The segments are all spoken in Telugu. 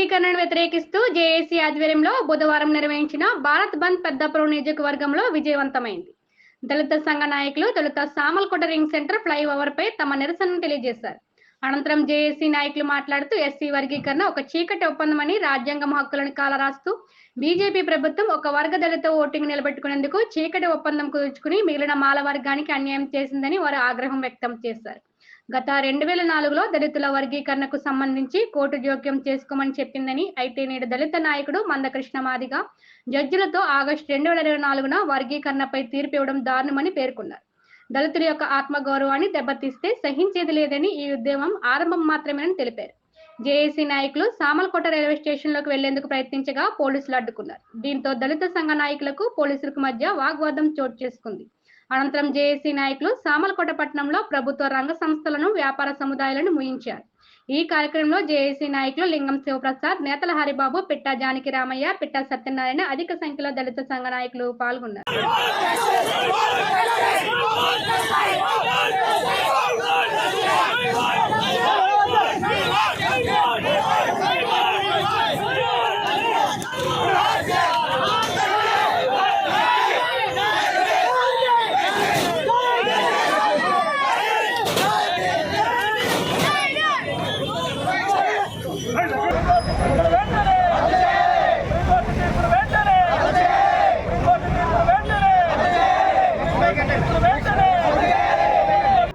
వర్గీకరణను వ్యతిరేకిస్తూ జేఏసీ ఆధ్వర్యంలో బుధవారం నిర్వహించిన భారత్ బంద్ పెద్దపురం నియోజకవర్గంలో విజయవంతమైంది. దళిత సంఘ నాయకులు తొలుత సామల్కోట రింగ్ సెంటర్ ఫ్లైఓవర్ పై తమ నిరసనను తెలియజేశారు. అనంతరం జేఏసీ నాయకులు మాట్లాడుతూ ఎస్సీ వర్గీకరణ ఒక చీకటి ఒప్పందమని రాజ్యాంగం హక్కులను కాలరాస్తూ బీజేపీ ప్రభుత్వం ఒక వర్గ దళిత ఓటింగ్ నిలబెట్టుకునేందుకు చీకటి ఒప్పందం కుదుర్చుకుని మిగిలిన మాల వర్గానికి అన్యాయం చేసిందని వారు ఆగ్రహం వ్యక్తం చేశారు. గత రెండు వేల నాలుగులో దళితుల వర్గీకరణకు సంబంధించి కోర్టు జోక్యం చేసుకోమని చెప్పిందని అయితే నేడు దళిత నాయకుడు మందకృష్ణ మాదిగ జడ్జిలతో ఆగస్టు రెండు వేల ఇరవై నాలుగున వర్గీకరణపై తీర్పు ఇవ్వడం దారుణమని పేర్కొన్నారు. దళితుల యొక్క ఆత్మగౌరవాన్ని దెబ్బతీస్తే సహించేది లేదని ఈ ఉద్యమం ఆరంభం మాత్రమేనని తెలిపారు. జేఏసీ నాయకులు సామల్కోట రైల్వే స్టేషన్లోకి వెళ్ళేందుకు ప్రయత్నించగా పోలీసులు అడ్డుకున్నారు. దీంతో దళిత సంఘ నాయకులకు పోలీసులకు మధ్య వాగ్వాదం చోటు చేసుకుంది. అనంతరం జేఏసీ నాయకులు సామలకోట పట్టణంలో ప్రభుత్వ రంగ సంస్థలను వ్యాపార సముదాయాలను ముయించారు. ఈ కార్యక్రమంలో జేఏసీ నాయకులు లింగం శివప్రసాద్ నేతల హరిబాబు పిట్టా జానకి రామయ్య పిట్టా సత్యనారాయణ అధిక సంఖ్యలో దళిత సంఘ నాయకులు పాల్గొన్నారు.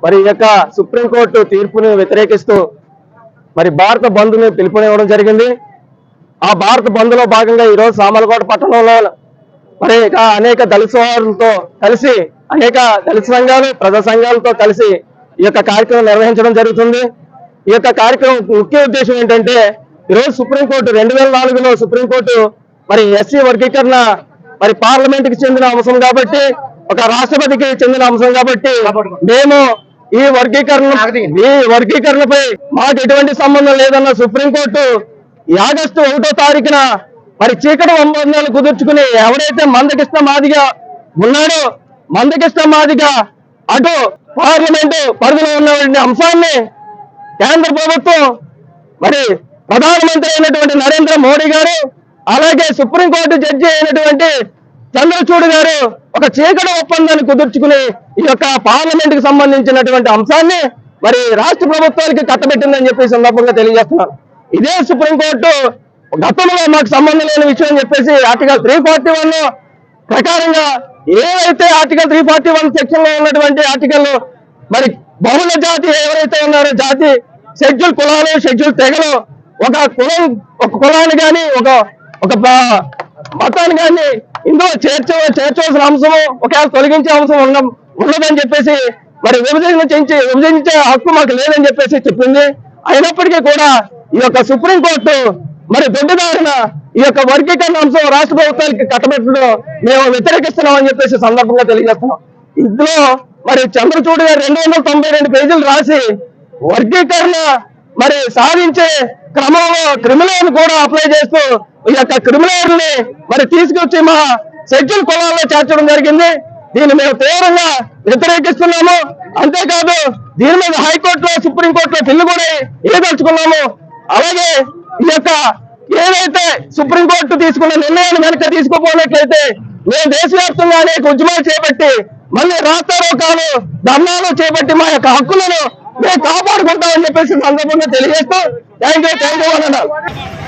మరి ఈ యొక్క సుప్రీంకోర్టు తీర్పుని వ్యతిరేకిస్తూ మరి భారత బంధుని పిలుపునివ్వడం జరిగింది. ఆ భారత బంధులో భాగంగా ఈరోజు సామలకోట పట్టణంలో మరి అనేక దళిత సోదరులతో కలిసి అనేక దళిత సంఘాలు ప్రజా సంఘాలతో కలిసి ఈ యొక్క కార్యక్రమం నిర్వహించడం జరుగుతుంది. ఈ యొక్క కార్యక్రమం ముఖ్య ఉద్దేశం ఏంటంటే ఈరోజు సుప్రీంకోర్టు రెండు వేల నాలుగులో సుప్రీంకోర్టు మరి ఎస్సీ వర్గీకరణ మరి పార్లమెంట్కి చెందిన అంశం కాబట్టి ఒక రాష్ట్రపతికి చెందిన అంశం కాబట్టి మేము ఈ వర్గీకరణ ఈ వర్గీకరణపై మాకు ఎటువంటి సంబంధం లేదన్న సుప్రీంకోర్టు ఈ ఆగస్టు ఒకటో తారీఖున మరి చీకటి ఒప్పందాలు కుదుర్చుకుని ఎవరైతే మందకిష్ట మాదిగా ఉన్నాడో మందకిష్ట మాదిగా అటు పార్లమెంటు పరిధిలో ఉన్నటువంటి అంశాన్ని కేంద్ర ప్రభుత్వం మరి ప్రధానమంత్రి అయినటువంటి నరేంద్ర మోడీ గారు అలాగే సుప్రీంకోర్టు జడ్జి అయినటువంటి చంద్రచూడ్ గారు ఒక చీకటి ఒప్పందాన్ని కుదుర్చుకుని ఈ యొక్క పార్లమెంట్కి సంబంధించినటువంటి అంశాన్ని మరి రాష్ట్ర ప్రభుత్వానికి కట్టబెట్టిందని చెప్పి సందర్భంగా తెలియజేస్తున్నాను. ఇదే సుప్రీంకోర్టు గతంలో మాకు సంబంధం లేని విషయం అని చెప్పేసి ఆర్టికల్ త్రీ ఫార్టీ వన్ ప్రకారంగా ఏవైతే ఆర్టికల్ త్రీ ఫార్టీ వన్ సెక్షన్లో ఉన్నటువంటి ఆర్టికల్ మరి బహుళ జాతి ఎవరైతే ఉన్నారో జాతి షెడ్యూల్ కులాలు షెడ్యూల్ తెగలు ఒక కులం ఒక కులాన్ని కానీ ఒక ఒక మతాన్ని కానీ ఇందులో చేర్చ చేర్చవలసిన అంశము ఒకవేళ తొలగించే అంశం ఉన్న ఉండదని చెప్పేసి మరి విభజన చేయించి విభజించే హక్కు మాకు లేదని చెప్పేసి చెప్పింది. అయినప్పటికీ కూడా ఈ యొక్క సుప్రీంకోర్టు మరి దొడ్డిదారిన ఈ యొక్క వర్గీకరణ అంశం రాష్ట్ర ప్రభుత్వానికి కట్టబెట్టడం మేము వ్యతిరేకిస్తున్నామని చెప్పేసి సందర్భంగా తెలియజేస్తున్నాం. ఇందులో మరి చంద్రచూడ్ గారు రెండు వందల తొంభై రెండు పేజీలు రాసి వర్గీకరణ మరి సాధించే క్రమంలో క్రిమినల్ కూడా అప్లై చేస్తూ ఈ యొక్క క్రిమినల్ని మరి తీసుకొచ్చి మా షెడ్యూల్ కులాల్లో చేర్చడం జరిగింది. దీన్ని మేము తీవ్రంగా వ్యతిరేకిస్తున్నాము. అంతేకాదు దీని మీద హైకోర్టులో సుప్రీంకోర్టులో బిల్లు కూడా ఏదలుచుకున్నాము. అలాగే ఈ యొక్క ఏదైతే సుప్రీంకోర్టు తీసుకున్న నిర్ణయాన్ని వెనక తీసుకోపోయినట్లయితే మేము దేశవ్యాప్తంగా అనేక ఉద్యమాలు చేపట్టి మళ్ళీ రాస్తారోకాలు ధర్నాలు చేపట్టి మా యొక్క హక్కులను కాపాడుకుంటామని చెప్పేసి సందర్భంగా తెలియజేస్తూ థ్యాంక్ యూ థ్యాంక్ యూ అన్నారు